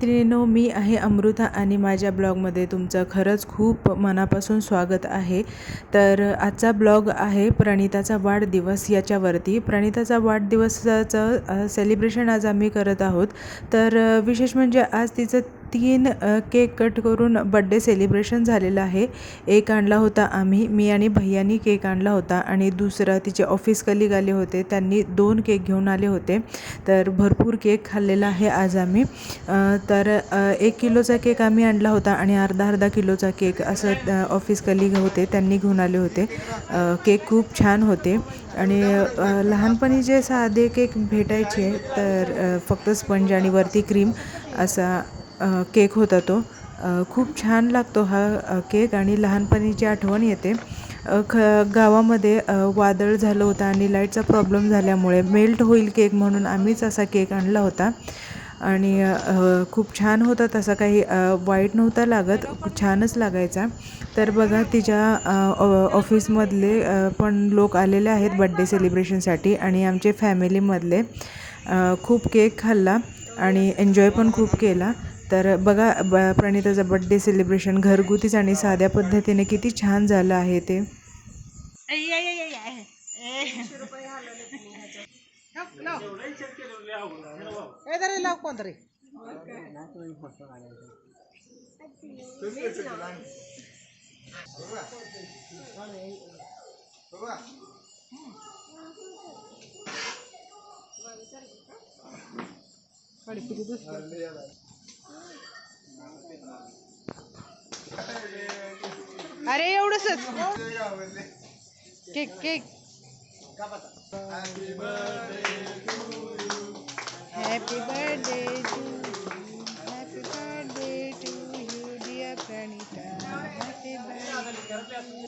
मैत्रिणींनो मी आहे अमृता आणि माझ्या ब्लॉगमध्ये तुमचं खरंच खूप मनापासून स्वागत आहे. तर आजचा ब्लॉग आहे प्रणिताचा वाढदिवस याच्यावरती. प्रणिताचा वाढदिवसाचं सेलिब्रेशन आज आम्ही करत आहोत. तर विशेष म्हणजे आज तिचं तीन केक कट करून बड्डे सेलिब्रेशन झालेलं आहे. एक आणला होता आम्ही मी आणि भैयानी केक आणला होता आणि दुसरा तिचे ऑफिस कलिग आले होते त्यांनी दोन केक घेऊन आले होते. तर भरपूर केक खाल्लेला आहे आज आम्ही. तर एक किलोचा केक आम्ही आणला होता आणि अर्धा अर्धा किलोचा केक असं ऑफिस कलिग होते त्यांनी घेऊन आले होते. केक खूप छान होते आणि लहानपणी जे साधे केक भेटायचे तर फक्त स्पंज आणि वरती क्रीम असा केक होता तो. खूप छान लागतो हा केक आणि लहानपणीची आठवण येते. ख गावामध्ये वादळ झालं होतं आणि लाईटचा प्रॉब्लेम झाल्यामुळे मेल्ट होईल केक म्हणून आम्हीच असा केक आणला होता. आणि खूप छान होता तसा काही वाईट नव्हता लागत छानच लागायचा. तर बघा तिच्या ऑफिसमधले पण लोक आलेले आहेत बड्डे सेलिब्रेशनसाठी आणि आमचे फॅमिलीमधले खूप केक खाल्ला आणि एन्जॉय पण खूप केला. तर बघा ब प्रणिताचं बड्डे सेलिब्रेशन घरगुतीच आणि साध्या पद्धतीने किती छान झालं आहे ते. अरे एवढंच cake cake. Happy birthday to happy birthday to you dear Pranita happy birthday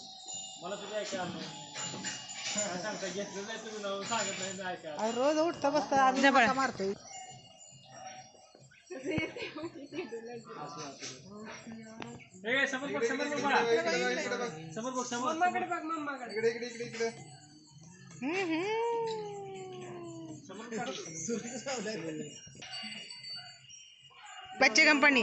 रोज उठता बसता आम्ही धक्का मारतोय बच्चे कंपनी.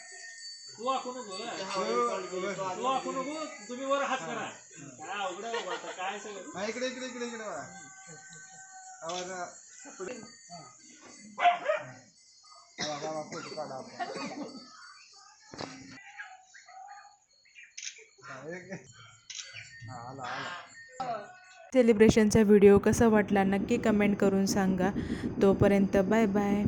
तुम्ही वर हात करा. काय अवघड आहे बाबा आता, काय सगळं? हा, इकडे इकडे इकडे इकडे बघा. आवाज फोटो काढा आपण. हा, एक- हा, आला आला. सेलिब्रेशनचा व्हिडिओ कसा वाटला नक्की कमेंट करून सांगा. तोपर्यंत बाय बाय